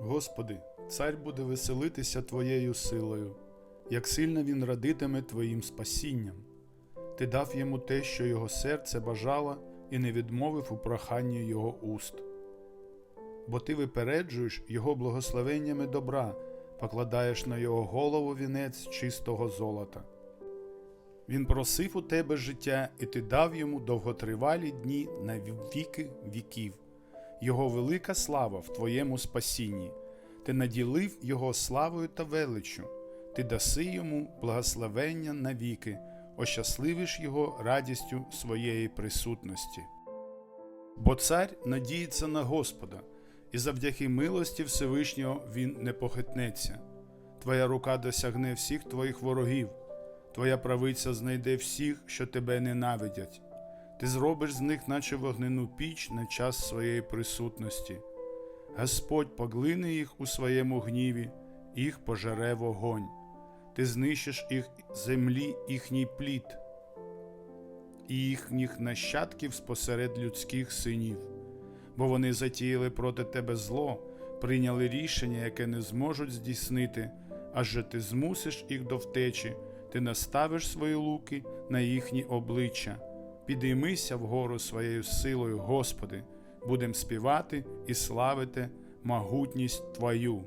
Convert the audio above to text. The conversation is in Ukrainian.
Господи, цар буде веселитися Твоєю силою, як сильно він радитиме Твоїм спасінням. Ти дав йому те, що його серце бажало, і не відмовив у проханні його уст. Бо ти випереджуєш його благословеннями добра, покладаєш на його голову вінець чистого золота. Він просив у тебе життя, і ти дав йому довготривалі дні на віки віків. Його велика слава в твоєму спасінні. Ти наділив його славою та величчю, ти даси йому благословення навіки, ощасливиш його радістю своєї присутності. Бо цар надіється на Господа, і завдяки милості Всевишнього він не похитнеться. Твоя рука досягне всіх твоїх ворогів, твоя правиця знайде всіх, що тебе ненавидять. Ти зробиш з них, наче вогнену піч на час своєї присутності. Господь поглине їх у своєму гніві, їх пожере вогонь. Ти знищиш їх землі їхній плід, і їхніх нащадків спосеред людських синів, бо вони затіяли проти тебе зло, прийняли рішення, яке не зможуть здійснити, адже ти змусиш їх до втечі, ти наставиш свої луки на їхні обличчя. Підіймися вгору своєю силою, Господи, будем співати і славити могутність Твою.